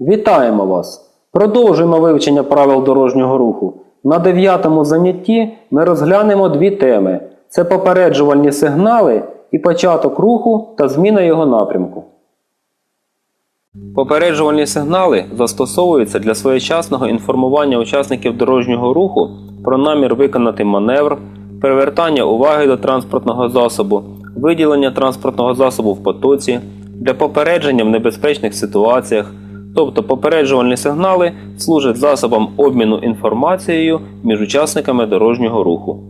Вітаємо вас! Продовжуємо вивчення правил дорожнього руху. На дев'ятому занятті ми розглянемо дві теми: це попереджувальні сигнали і початок руху та зміна його напрямку. Попереджувальні сигнали застосовуються для своєчасного інформування учасників дорожнього руху про намір виконати маневр, привертання уваги до транспортного засобу, виділення транспортного засобу в потоці, для попередження в небезпечних ситуаціях. Тобто попереджувальні сигнали служать засобом обміну інформацією між учасниками дорожнього руху.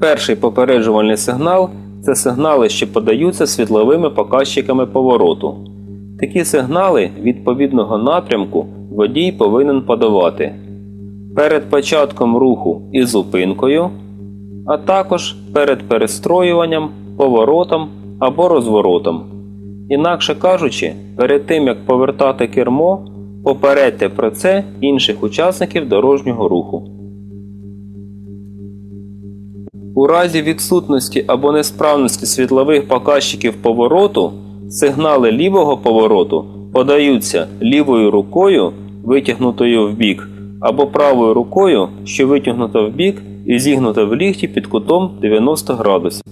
Перший попереджувальний сигнал це сигнали, що подаються світловими показчиками повороту. Такі сигнали відповідного напрямку водій повинен подавати перед початком руху і зупинкою, а також перед перестроюванням, поворотом або розворотом. Інакше кажучи, перед тим як повертати кермо, попередьте про це інших учасників дорожнього руху. У разі відсутності або несправності світлових показчиків повороту сигнали лівого повороту подаються лівою рукою, витягнутою вбік, або правою рукою, що витягнута вбік і зігнута в ліхті під кутом 90 градусів.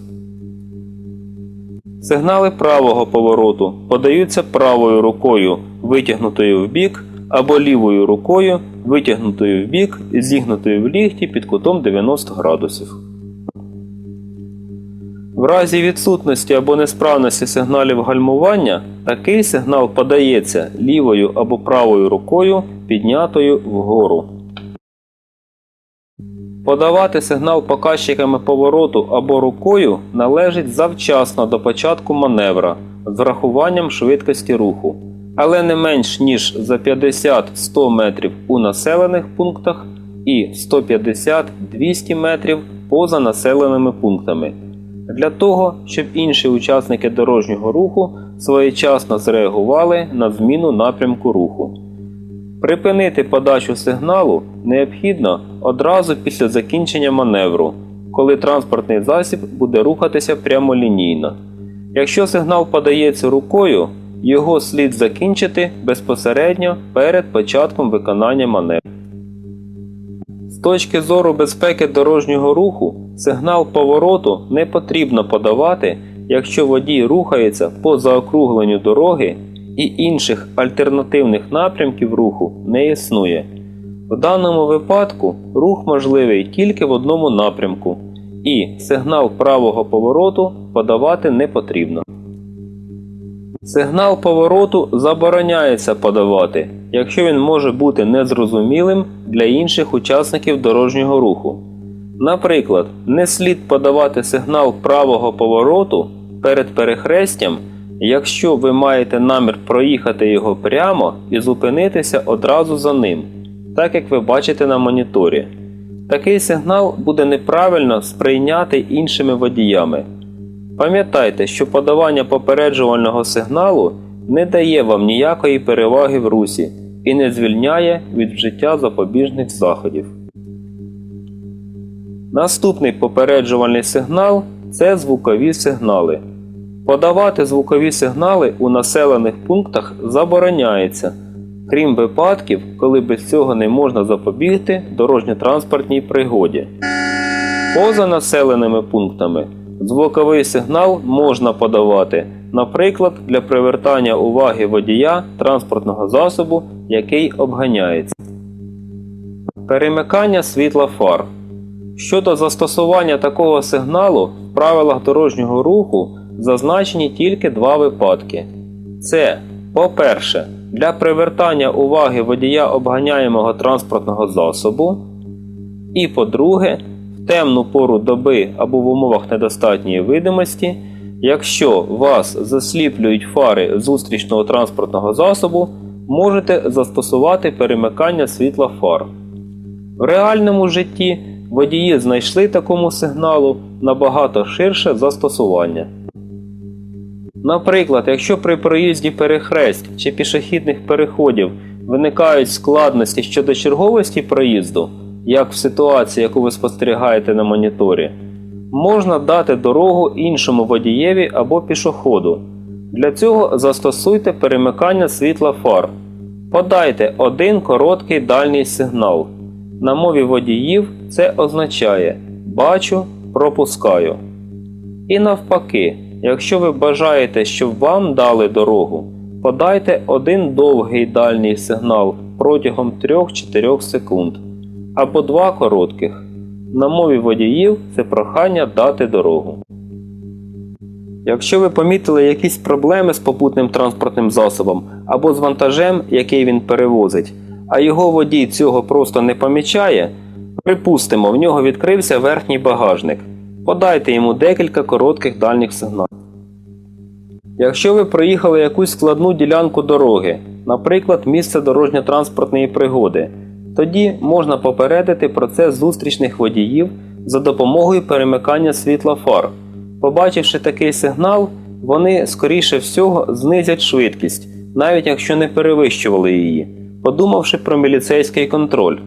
Сигнали правого повороту подаються правою рукою, витягнутою вбік, або лівою рукою, витягнутою вбік і зігнутою в ліхті під кутом 90 градусів. В разі відсутності або несправності сигналів гальмування, такий сигнал подається лівою або правою рукою, піднятою вгору. Подавати сигнал показчиками повороту або рукою належить завчасно до початку маневра з врахуванням швидкості руху, але не менш ніж за 50-100 метрів у населених пунктах і 150-200 метрів поза населеними пунктами. Для того, щоб інші учасники дорожнього руху своєчасно зреагували на зміну напрямку руху. Припинити подачу сигналу необхідно одразу після закінчення маневру, коли транспортний засіб буде рухатися прямолінійно. Якщо сигнал подається рукою, його слід закінчити безпосередньо перед початком виконання маневру. З точки зору безпеки дорожнього руху, сигнал повороту не потрібно подавати, якщо водій рухається по заокругленню дороги і інших альтернативних напрямків руху не існує. В даному випадку рух можливий тільки в одному напрямку, і сигнал правого повороту подавати не потрібно. Сигнал повороту забороняється подавати, якщо він може бути незрозумілим для інших учасників дорожнього руху. Наприклад, не слід подавати сигнал правого повороту перед перехрестям, якщо ви маєте намір проїхати його прямо і зупинитися одразу за ним, так як ви бачите на моніторі. Такий сигнал буде неправильно сприйнятий іншими водіями. Пам'ятайте, що подавання попереджувального сигналу не дає вам ніякої переваги в русі і не звільняє від вжиття запобіжних заходів. Наступний попереджувальний сигнал це звукові сигнали. Подавати звукові сигнали у населених пунктах забороняється, крім випадків, коли без цього не можна запобігти дорожньо-транспортній пригоді. Поза населеними пунктами звуковий сигнал можна подавати, наприклад, для привертання уваги водія транспортного засобу, який обганяється. Перемикання світла фар. Щодо застосування такого сигналу в правилах дорожнього руху зазначені тільки два випадки. Це, по-перше, для привертання уваги водія обганяємого транспортного засобу. І по-друге, в темну пору доби або в умовах недостатньої видимості, якщо вас засліплюють фари зустрічного транспортного засобу, можете застосувати перемикання світла фар. В реальному житті водії знайшли такому сигналу набагато ширше застосування. Наприклад, якщо при проїзді перехресть чи пішохідних переходів виникають складності щодо черговості проїзду, як в ситуації, яку ви спостерігаєте на моніторі, можна дати дорогу іншому водієві або пішоходу, Для цього застосуйте перемикання світла фар. Подайте один короткий дальній сигнал. На мові водіїв це означає бачу, пропускаю. І навпаки, якщо ви бажаєте, щоб вам дали дорогу, подайте один довгий дальній сигнал протягом 3-4 секунд або два коротких. На мові водіїв це прохання дати дорогу. Якщо ви помітили якісь проблеми з попутним транспортним засобом або з вантажем, який він перевозить, а його водій цього просто не помічає, припустимо, в нього відкрився верхній багажник. Подайте йому декілька коротких дальніх сигналів. Якщо ви проїхали якусь складну ділянку дороги, наприклад, місце дорожньо-транспортної пригоди, тоді можна попередити процес зустрічних водіїв за допомогою перемикання світла фар. Побачивши такий сигнал, вони скоріше всього знизять швидкість, навіть якщо не перевищували її, подумавши про міліцейський контроль.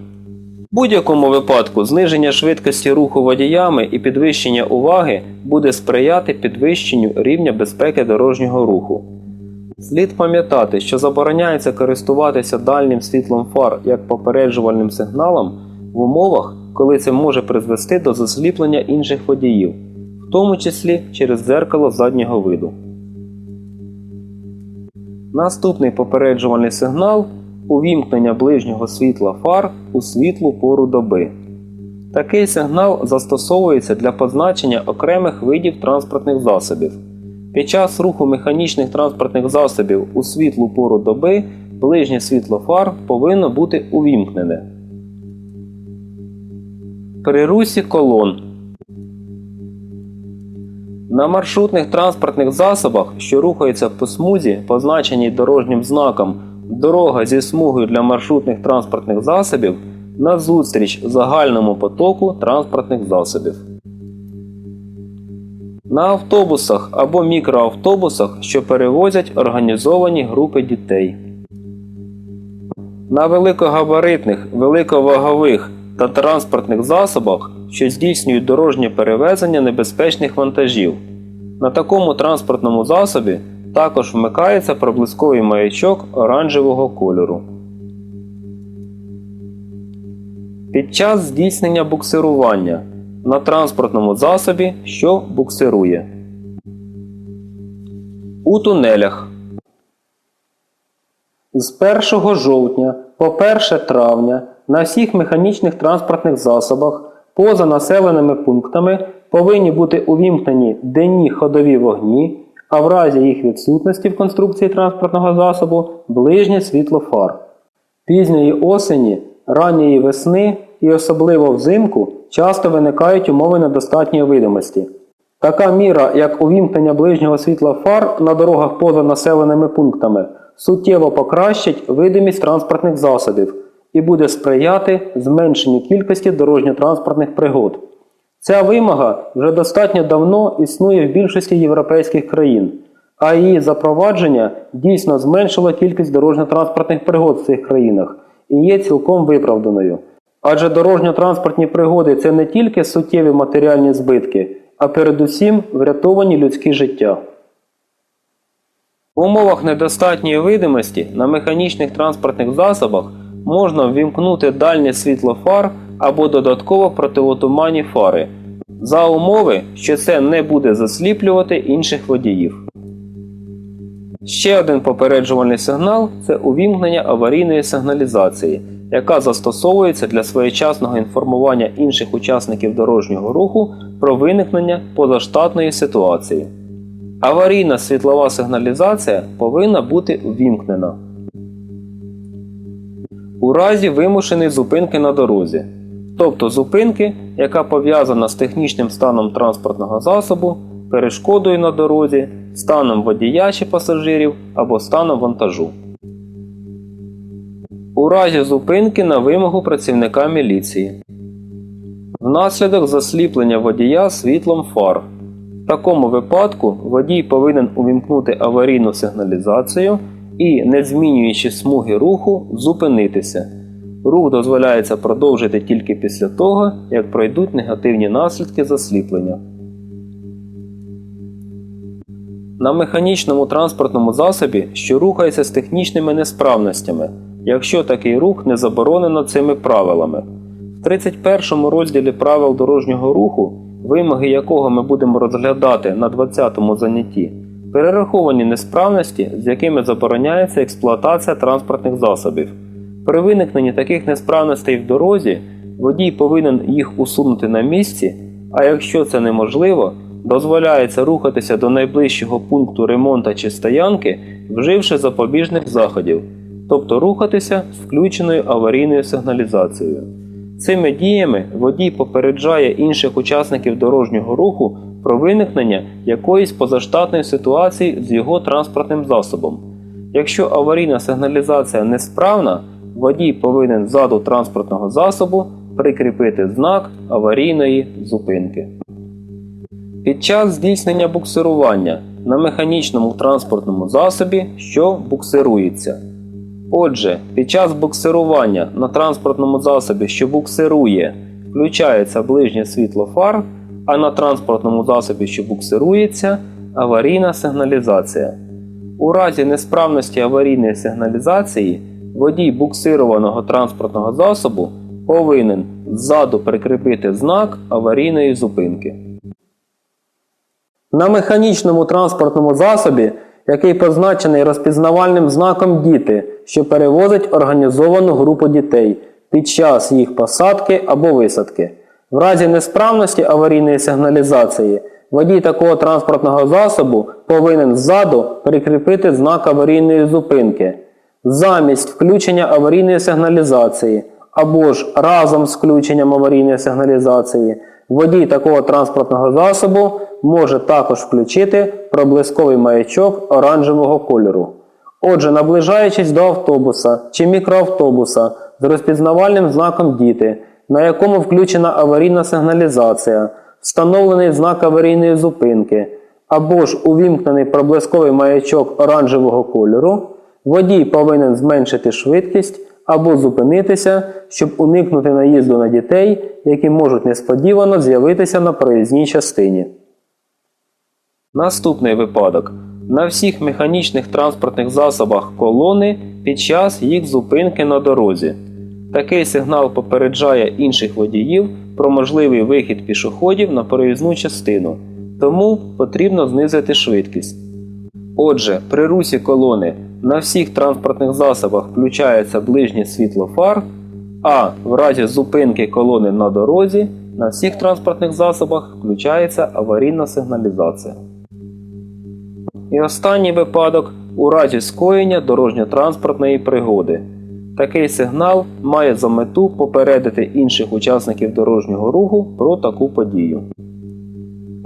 В будь-якому випадку зниження швидкості руху водіями і підвищення уваги буде сприяти підвищенню рівня безпеки дорожнього руху. Слід пам'ятати, що забороняється користуватися дальнім світлом фар як попереджувальним сигналом в умовах, коли це може призвести до засліплення інших водіїв, в тому числі через дзеркало заднього виду. Наступний попереджувальний сигнал увімкнення ближнього світла фар у світлу пору доби. Такий сигнал застосовується для позначення окремих видів транспортних засобів. Під час руху механічних транспортних засобів у світлу пору доби ближнє світло фар повинно бути увімкнене. При русі колон на маршрутних транспортних засобах, що рухаються по смузі, позначеній дорожнім знаком Дорога зі смугою для маршрутних транспортних засобів назустріч загальному потоку транспортних засобів. На автобусах або мікроавтобусах, що перевозять організовані групи дітей. На великогабаритних, великовагових та транспортних засобах, що здійснюють дорожнє перевезення небезпечних вантажів. На такому транспортному засобі також вмикається проблисковий маячок оранжевого кольору. Під час здійснення буксирування на транспортному засобі, що буксирує. У тунелях з 1 жовтня по 1 травня на всіх механічних транспортних засобах поза населеними пунктами повинні бути увімкнені денні ходові вогні, а в разі їх відсутності в конструкції транспортного засобу ближнє світло фар. Пізньої осені, ранньої весни і особливо взимку часто виникають умови недостатньої видимості. Така міра, як увімкнення ближнього світла фар на дорогах поза населеними пунктами, суттєво покращить видимість транспортних засобів і буде сприяти зменшенню кількості дорожньо-транспортних пригод. Ця вимога вже достатньо давно існує в більшості європейських країн, а її запровадження дійсно зменшило кількість дорожньо-транспортних пригод в цих країнах і є цілком виправданою. Адже дорожньо-транспортні пригоди це не тільки суттєві матеріальні збитки, а передусім врятовані людські життя. В умовах недостатньої видимості на механічних транспортних засобах можна ввімкнути дальнє світло фар або додатково противотуманні фари, за умови, що це не буде засліплювати інших водіїв. Ще один попереджувальний сигнал це увімкнення аварійної сигналізації, яка застосовується для своєчасного інформування інших учасників дорожнього руху про виникнення позаштатної ситуації. Аварійна світлова сигналізація повинна бути увімкнена. У разі вимушеної зупинки на дорозі, тобто зупинки, яка пов'язана з технічним станом транспортного засобу, перешкодою на дорозі, станом водія чи пасажирів або станом вантажу. У разі зупинки на вимогу працівника міліції. Внаслідок засліплення водія світлом фар. В такому випадку водій повинен увімкнути аварійну сигналізацію і, не змінюючи смуги руху, зупинитися. Рух дозволяється продовжити тільки після того, як пройдуть негативні наслідки засліплення. На механічному транспортному засобі, що рухається з технічними несправностями, якщо такий рух не заборонено цими правилами. В 31 розділі правил дорожнього руху, вимоги якого ми будемо розглядати на 20 занятті, перераховані несправності, з якими забороняється експлуатація транспортних засобів. При виникненні таких несправностей в дорозі водій повинен їх усунути на місці, а якщо це неможливо, дозволяється рухатися до найближчого пункту ремонту чи стоянки, вживши запобіжних заходів, тобто рухатися з включеною аварійною сигналізацією. Цими діями водій попереджає інших учасників дорожнього руху про виникнення якоїсь позаштатної ситуації з його транспортним засобом. Якщо аварійна сигналізація несправна, водій повинен ззаду транспортного засобу прикріпити знак аварійної зупинки. Під час здійснення буксирування на механічному транспортному засобі, що буксирується. Отже, під час буксирування на транспортному засобі, що буксирує, включається ближнє світло фар, а на транспортному засобі, що буксирується, аварійна сигналізація. У разі несправності аварійної сигналізації водій буксированого транспортного засобу повинен ззаду прикріпити знак аварійної зупинки. На механічному транспортному засобі, який позначений розпізнавальним знаком діти, що перевозить організовану групу дітей під час їх посадки або висадки. В разі несправності аварійної сигналізації водій такого транспортного засобу повинен ззаду прикріпити знак аварійної зупинки замість включення аварійної сигналізації або ж разом з включенням аварійної сигналізації. Водій такого транспортного засобу може також включити проблисковий маячок оранжевого кольору. Отже, наближаючись до автобуса чи мікроавтобуса з розпізнавальним знаком діти, на якому включена аварійна сигналізація, встановлений знак аварійної зупинки, або ж увімкнений проблисковий маячок оранжевого кольору, водій повинен зменшити швидкість або зупинитися, щоб уникнути наїзду на дітей, які можуть несподівано з'явитися на проїзній частині. Наступний випадок. На всіх механічних транспортних засобах колони під час їх зупинки на дорозі. Такий сигнал попереджає інших водіїв про можливий вихід пішоходів на проїзну частину, тому потрібно знизити швидкість. Отже, при русі колони на всіх транспортних засобах включається ближнє світло фар, а в разі зупинки колони на дорозі на всіх транспортних засобах включається аварійна сигналізація. І останній випадок у разі скоєння дорожньо-транспортної пригоди. Такий сигнал має за мету попередити інших учасників дорожнього руху про таку подію.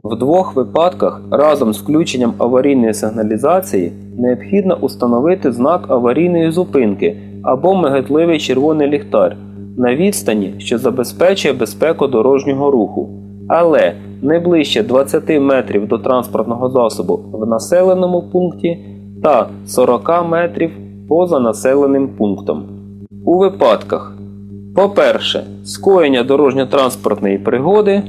В двох випадках разом з включенням аварійної сигналізації необхідно установити знак аварійної зупинки або мигатливий червоний ліхтар на відстані, що забезпечує безпеку дорожнього руху, але не ближче 20 метрів до транспортного засобу в населеному пункті та 40 метрів поза населеним пунктом. У випадках, по-перше, скоєння дорожньо-транспортної пригоди,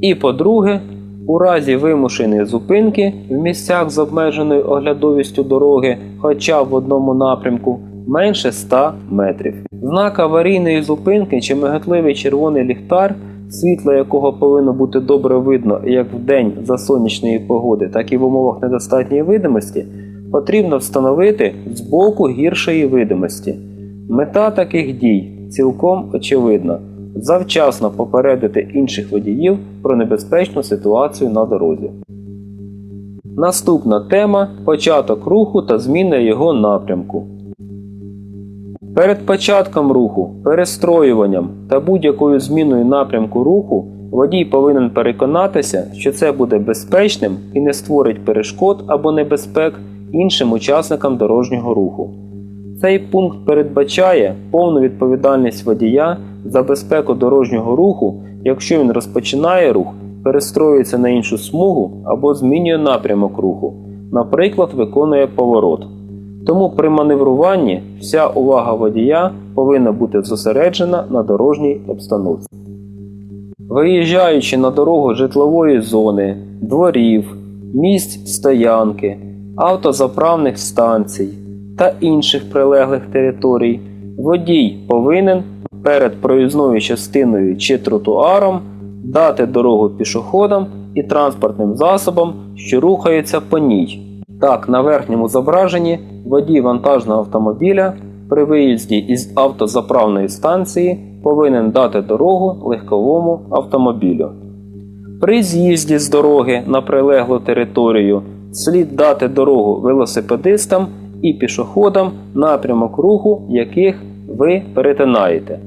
і по-друге, у разі вимушеної зупинки в місцях з обмеженою оглядовістю дороги хоча в одному напрямку менше 100 метрів. Знак аварійної зупинки чи мигатливий червоний ліхтар, світло якого повинно бути добре видно як в день за сонячної погоди, так і в умовах недостатньої видимості, потрібно встановити з боку гіршої видимості. Мета таких дій цілком очевидна завчасно попередити інших водіїв про небезпечну ситуацію на дорозі. Наступна тема початок руху та зміна його напрямку. Перед початком руху, перестроюванням та будь-якою зміною напрямку руху водій повинен переконатися, що це буде безпечним і не створить перешкод або небезпек іншим учасникам дорожнього руху. Цей пункт передбачає повну відповідальність водія за безпеку дорожнього руху, якщо він розпочинає рух, перестроюється на іншу смугу або змінює напрямок руху, наприклад, виконує поворот. Тому при маневруванні вся увага водія повинна бути зосереджена на дорожній обстановці. Виїжджаючи на дорогу житлової зони, дворів, місць стоянки, автозаправних станцій та інших прилеглих територій, водій повинен перед проїзною частиною чи тротуаром дати дорогу пішоходам і транспортним засобам, що рухаються по ній. Так, на верхньому зображенні водій вантажного автомобіля при виїзді із автозаправної станції повинен дати дорогу легковому автомобілю. При з'їзді з дороги на прилеглу територію слід дати дорогу велосипедистам і пішоходам, напрямок руху яких ви перетинаєте.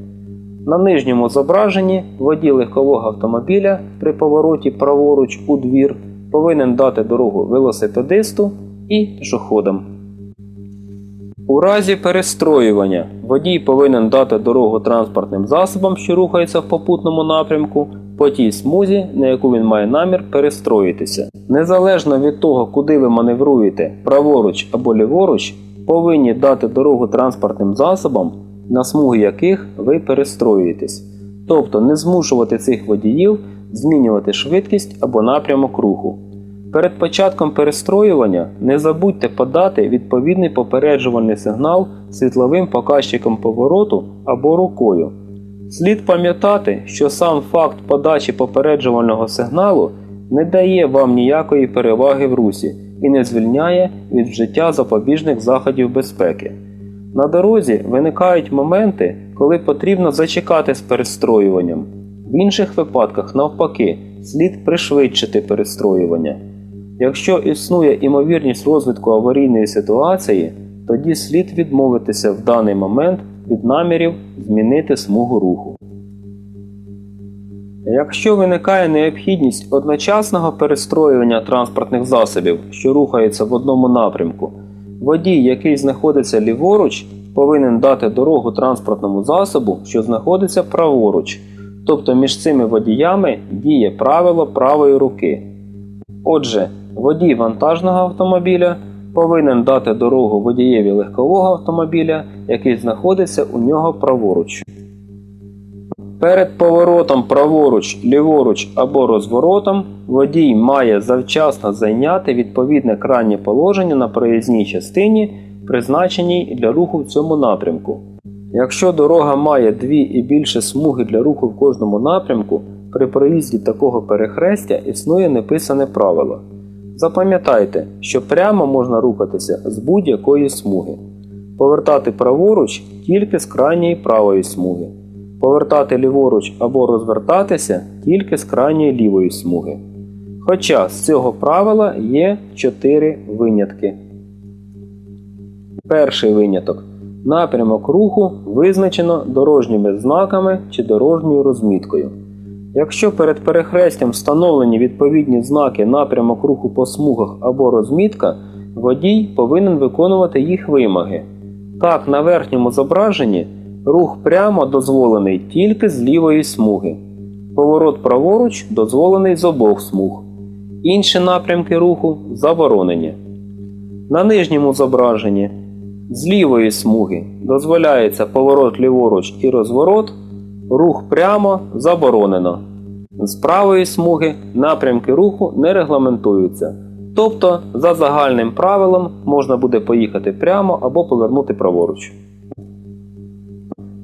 На нижньому зображенні водій легкового автомобіля при повороті праворуч у двір повинен дати дорогу велосипедисту і пішоходам. У разі перестроювання водій повинен дати дорогу транспортним засобам, що рухаються в попутному напрямку, по тій смузі, на яку він має намір перестроїтися. Незалежно від того, куди ви маневруєте, праворуч або ліворуч, повинні дати дорогу транспортним засобам, на смуги яких ви перестроюєтесь. Тобто не змушувати цих водіїв змінювати швидкість або напрямок руху. Перед початком перестроювання не забудьте подати відповідний попереджувальний сигнал світловим показчиком повороту або рукою. Слід пам'ятати, що сам факт подачі попереджувального сигналу не дає вам ніякої переваги в русі і не звільняє від вжиття запобіжних заходів безпеки. На дорозі виникають моменти, коли потрібно зачекати з перестроюванням. В інших випадках, навпаки, слід пришвидшити перестроювання. Якщо існує імовірність розвитку аварійної ситуації, тоді слід відмовитися в даний момент від намірів змінити смугу руху. Якщо виникає необхідність одночасного перестроювання транспортних засобів, що рухаються в одному напрямку, водій, який знаходиться ліворуч, повинен дати дорогу транспортному засобу, що знаходиться праворуч, тобто між цими водіями діє правило правої руки. Отже, водій вантажного автомобіля повинен дати дорогу водієві легкового автомобіля, який знаходиться у нього праворуч. Перед поворотом праворуч, ліворуч або розворотом водій має завчасно зайняти відповідне крайнє положення на проїзній частині, призначеній для руху в цьому напрямку. Якщо дорога має дві і більше смуги для руху в кожному напрямку, при проїзді такого перехрестя існує неписане правило. Запам'ятайте, що прямо можна рухатися з будь-якої смуги, повертати праворуч тільки з крайньої правої смуги, повертати ліворуч або розвертатися тільки з крайньої лівої смуги. Хоча з цього правила є 4 винятки. Перший виняток. Напрямок руху визначено дорожніми знаками чи дорожньою розміткою. Якщо перед перехрестям встановлені відповідні знаки напрямок руху по смугах або розмітка, водій повинен виконувати їх вимоги. Так, на верхньому зображенні рух прямо дозволений тільки з лівої смуги. Поворот праворуч дозволений з обох смуг. Інші напрямки руху заборонені. На нижньому зображенні з лівої смуги дозволяється поворот ліворуч і розворот, рух прямо заборонено. З правої смуги напрямки руху не регламентуються. Тобто, за загальним правилом можна буде поїхати прямо або повернути праворуч.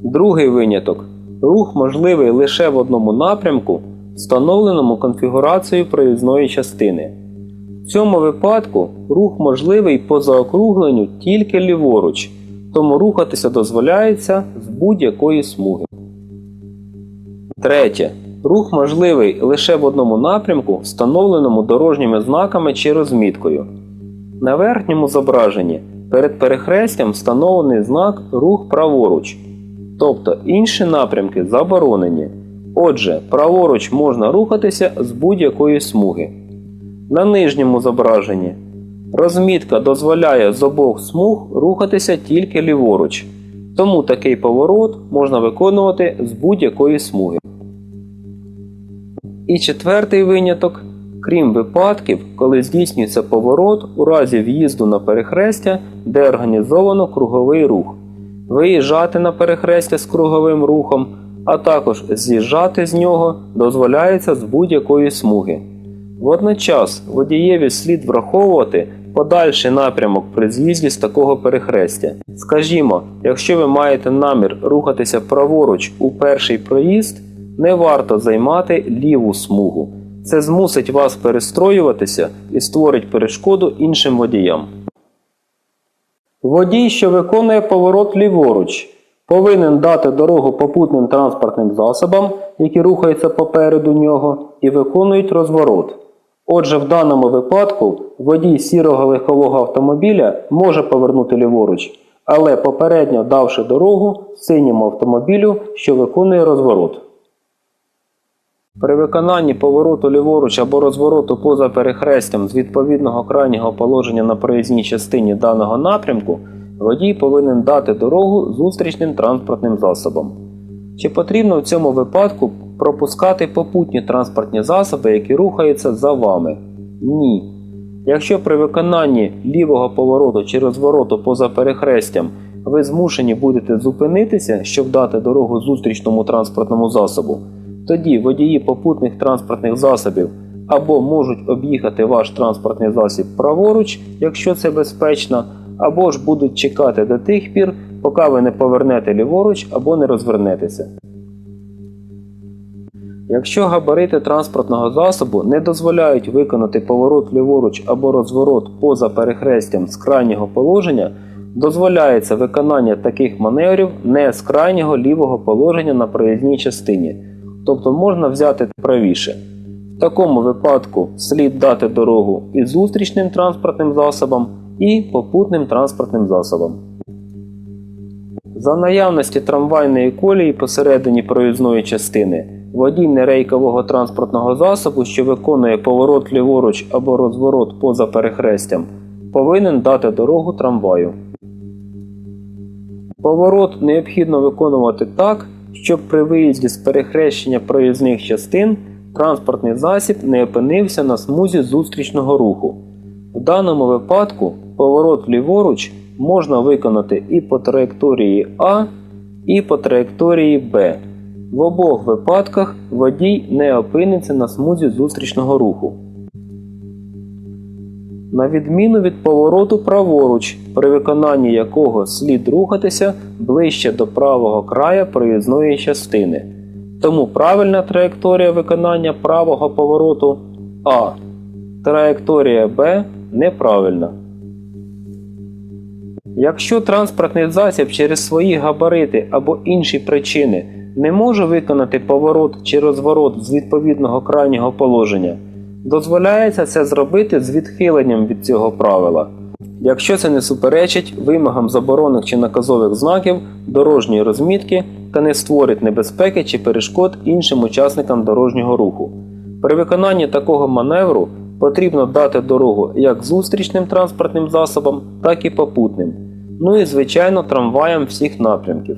Другий виняток. Рух можливий лише в одному напрямку, встановленому конфігурацією проїзної частини. В цьому випадку рух можливий по заокругленню тільки ліворуч, тому рухатися дозволяється з будь-якої смуги. Третє. Рух можливий лише в одному напрямку, встановленому дорожніми знаками чи розміткою. На верхньому зображенні перед перехрестям встановлений знак рух праворуч, тобто інші напрямки заборонені. Отже, праворуч можна рухатися з будь-якої смуги. На нижньому зображенні розмітка дозволяє з обох смуг рухатися тільки ліворуч, тому такий поворот можна виконувати з будь-якої смуги. І четвертий виняток. Крім випадків, коли здійснюється поворот у разі в'їзду на перехрестя, де організовано круговий рух, виїжджати на перехрестя з круговим рухом, а також з'їжджати з нього дозволяється з будь-якої смуги. Водночас водієві слід враховувати подальший напрямок при з'їзді з такого перехрестя. Скажімо, якщо ви маєте намір рухатися праворуч у перший проїзд, не варто займати ліву смугу. Це змусить вас перестроюватися і створить перешкоду іншим водіям. Водій, що виконує поворот ліворуч, повинен дати дорогу попутним транспортним засобам, які рухаються попереду нього, і виконують розворот. Отже, в даному випадку водій сірого легкового автомобіля може повернути ліворуч, але попередньо давши дорогу синьому автомобілю, що виконує розворот. При виконанні повороту ліворуч або розвороту поза перехрестям з відповідного крайнього положення на проїзній частині даного напрямку, водій повинен дати дорогу зустрічним транспортним засобам. Чи потрібно в цьому випадку пропускати попутні транспортні засоби, які рухаються за вами? Ні. Якщо при виконанні лівого повороту чи розвороту поза перехрестям ви змушені будете зупинитися, щоб дати дорогу зустрічному транспортному засобу, тоді водії попутних транспортних засобів або можуть об'їхати ваш транспортний засіб праворуч, якщо це безпечно, або ж будуть чекати до тих пір, поки ви не повернете ліворуч або не розвернетеся. Якщо габарити транспортного засобу не дозволяють виконати поворот ліворуч або розворот поза перехрестям з крайнього положення, дозволяється виконання таких маневрів не з крайнього лівого положення на проїзній частині, тобто можна взяти правіше. В такому випадку слід дати дорогу і зустрічним транспортним засобам, і попутним транспортним засобам. За наявності трамвайної колії посередині проїзної частини, водій нерейкового транспортного засобу, що виконує поворот ліворуч або розворот поза перехрестям, повинен дати дорогу трамваю. Поворот необхідно виконувати так, щоб при виїзді з перехрещення проїзних частин транспортний засіб не опинився на смузі зустрічного руху. В даному випадку поворот ліворуч можна виконати і по траєкторії А, і по траєкторії Б. В обох випадках водій не опиниться на смузі зустрічного руху. На відміну від повороту праворуч, при виконанні якого слід рухатися ближче до правого края проїзної частини. Тому правильна траєкторія виконання правого повороту А. Траєкторія Б неправильна. Якщо транспортний засіб через свої габарити або інші причини не може виконати поворот чи розворот з відповідного крайнього положення, дозволяється це зробити з відхиленням від цього правила. Якщо це не суперечить вимогам заборонних чи наказових знаків, дорожньої розмітки та не створить небезпеки чи перешкод іншим учасникам дорожнього руху. При виконанні такого маневру потрібно дати дорогу як зустрічним транспортним засобам, так і попутним. Ну і звичайно трамваям всіх напрямків.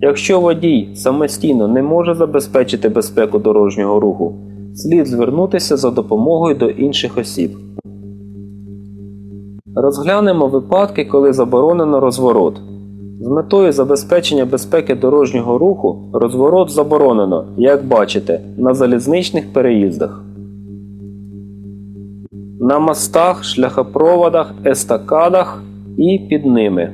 Якщо водій самостійно не може забезпечити безпеку дорожнього руху, слід звернутися за допомогою до інших осіб. Розглянемо випадки, коли заборонено розворот. З метою забезпечення безпеки дорожнього руху розворот заборонено, як бачите, на залізничних переїздах. На мостах, шляхопроводах, естакадах і під ними.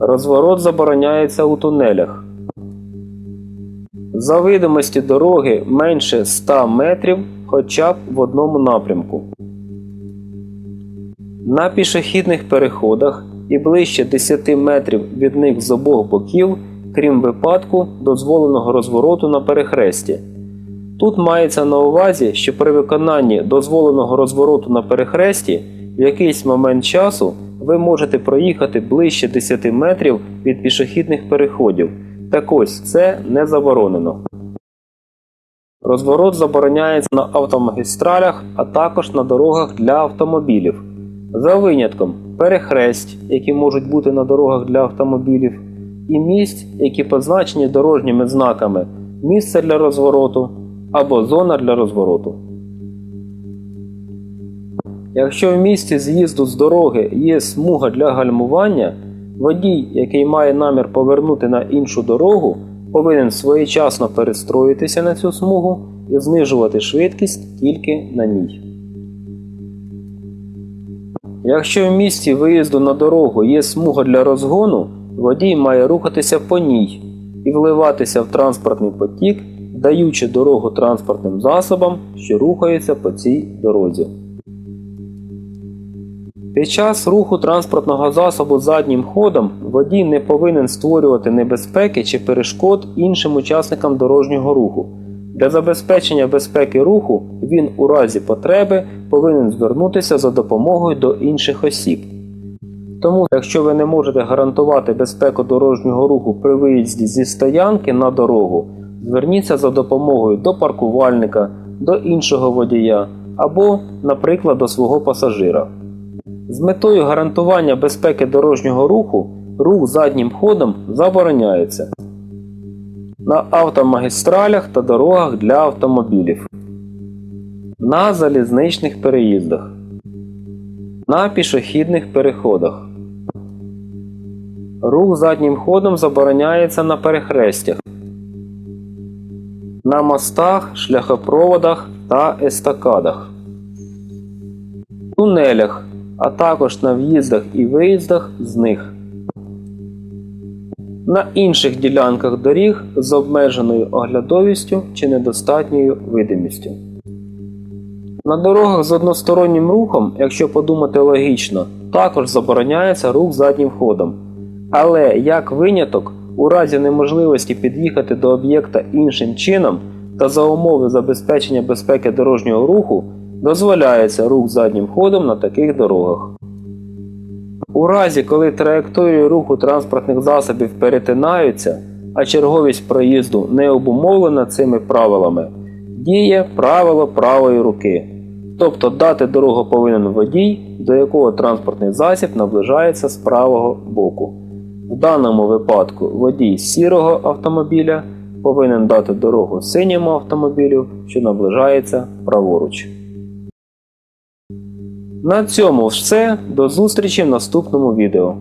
Розворот забороняється у тунелях. За видимості дороги менше 100 метрів хоча б в одному напрямку. На пішохідних переходах і ближче 10 метрів від них з обох боків, крім випадку дозволеного розвороту на перехресті. Тут мається на увазі, що при виконанні дозволеного розвороту на перехресті в якийсь момент часу ви можете проїхати ближче 10 метрів від пішохідних переходів. Так ось це не заборонено. Розворот забороняється на автомагістралях, а також на дорогах для автомобілів. За винятком перехресть, які можуть бути на дорогах для автомобілів, і місць, які позначені дорожніми знаками місце для розвороту або зона для розвороту. Якщо в місці з'їзду з дороги є смуга для гальмування, водій, який має намір повернути на іншу дорогу, повинен своєчасно перестроїтися на цю смугу і знижувати швидкість тільки на ній. Якщо в місці виїзду на дорогу є смуга для розгону, водій має рухатися по ній і вливатися в транспортний потік, даючи дорогу транспортним засобам, що рухаються по цій дорозі. Під час руху транспортного засобу заднім ходом водій не повинен створювати небезпеки чи перешкод іншим учасникам дорожнього руху. Для забезпечення безпеки руху він у разі потреби повинен звернутися за допомогою до інших осіб. Тому, якщо ви не можете гарантувати безпеку дорожнього руху при виїзді зі стоянки на дорогу, зверніться за допомогою до паркувальника, до іншого водія або, наприклад, до свого пасажира. З метою гарантування безпеки дорожнього руху рух заднім ходом забороняється. На автомагістралях та дорогах для автомобілів, на залізничних переїздах, на пішохідних переходах. Рух заднім ходом забороняється на перехрестях, на мостах, шляхопроводах та естакадах, тунелях, а також на в'їздах і виїздах з них. На інших ділянках доріг з обмеженою оглядовістю чи недостатньою видимістю. На дорогах з одностороннім рухом, якщо подумати логічно, також забороняється рух заднім ходом. Але як виняток, у разі неможливості під'їхати до об'єкта іншим чином та за умови забезпечення безпеки дорожнього руху дозволяється рух заднім ходом на таких дорогах. У разі, коли траєкторії руху транспортних засобів перетинаються, а черговість проїзду не обумовлена цими правилами, діє правило правої руки. Тобто дати дорогу повинен водій, до якого транспортний засіб наближається з правого боку. В даному випадку водій сірого автомобіля повинен дати дорогу синьому автомобілю, що наближається праворуч. На цьому все. До зустрічі в наступному відео.